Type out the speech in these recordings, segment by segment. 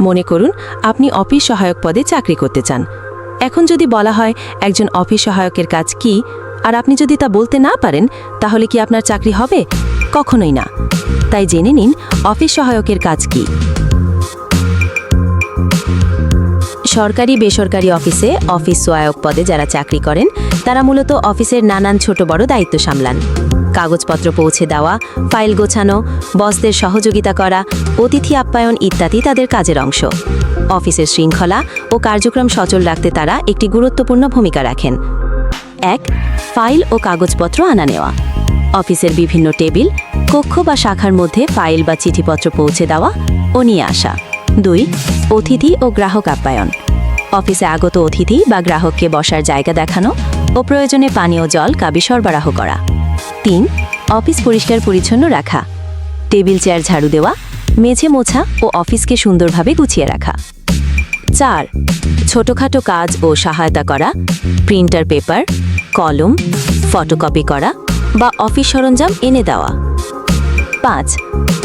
মনে করুন, আপনি অফিস সহায়ক পদে চাকরি করতে চান। এখন যদি বলা হয়, একজন অফিস সহায়কের কাজ কি? আর আপনি যদি তা বলতে না পারেন, তাহলে কি আপনার চাকরি হবে? কখনোই না। তাই জেনে নিন, অফিস সহায়কের কাজ কি? সরকারি, বেসরকারি অফিসে অফিস সহায়ক পদে যারা চাকরি করেন, তারা মূলত অফিসের নানান ছোট বড় দায়িত্ব সামলান। কাগজপত্র পৌঁছে দেওয়া, ফাইল গোছানো, বসদের সহযোগিতা করা, অতিথি আপ্যায়ন ইত্যাদি তাদের কাজের অংশ। অফিসের শৃঙ্খলা ও কার্যক্রম সচল রাখতে তারা একটি গুরুত্বপূর্ণ ভূমিকা রাখেন। এক, ফাইল ও কাগজপত্র আনা নেওয়া। অফিসের বিভিন্ন টেবিল, কক্ষ বা শাখার মধ্যে ফাইল বা চিঠিপত্র পৌঁছে দেওয়া ও নিয়ে আসা। দুই, অতিথি ও গ্রাহক আপ্যায়ন। অফিসে আগত অতিথি বা গ্রাহককে বসার জায়গা দেখানো ও প্রয়োজনে পানীয় জল, কাবি সরবরাহ করা। তিন, অফিস পরিষ্কার পরিচ্ছন্ন রাখা। টেবিল, চেয়ার ঝাড়ু দেওয়া, মেঝে মোছা ও অফিসকে সুন্দরভাবে গুছিয়ে রাখা। চার, ছোটোখাটো কাজ ও সহায়তা করা, প্রিন্টার পেপার, কলম, ফটোকপি করা বা অফিস সরঞ্জাম এনে দেওয়া। পাঁচ,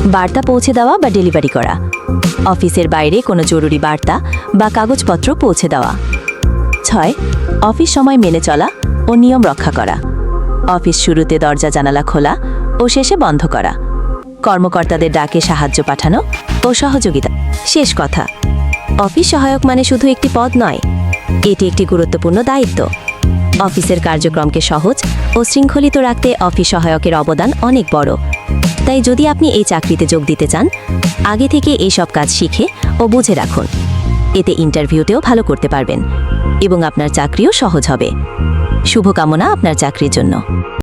বার্তা পৌঁছে দেওয়া বা ডেলিভারি করা। অফিসের বাইরে কোনো জরুরি বার্তা বা কাগজপত্র পৌঁছে দেওয়া। ছয়, অফিস সময় মেনে চলা ও নিয়ম রক্ষা করা। অফিস শুরুতে দরজা জানালা খোলা ও শেষে বন্ধ করা। কর্মকর্তাদের ডাকে সাহায্য পাঠানো ও সহযোগিতা। শেষ কথা, অফিস সহায়ক মানে শুধু একটি পদ নয়, এটি একটি গুরুত্বপূর্ণ দায়িত্ব। অফিসের কার্যক্রমকে সহজ ও শৃঙ্খলিত রাখতে অফিস সহায়কের অবদান অনেক বড়। তাই যদি আপনি এই চাকরিতে যোগ দিতে চান, আগে থেকে এইসব কাজ শিখে ও বুঝে রাখুন। এতে ইন্টারভিউতেও ভালো করতে পারবেন এবং আপনার চাকরিও সহজ হবে। শুভকামনা আপনার চাকরির জন্য।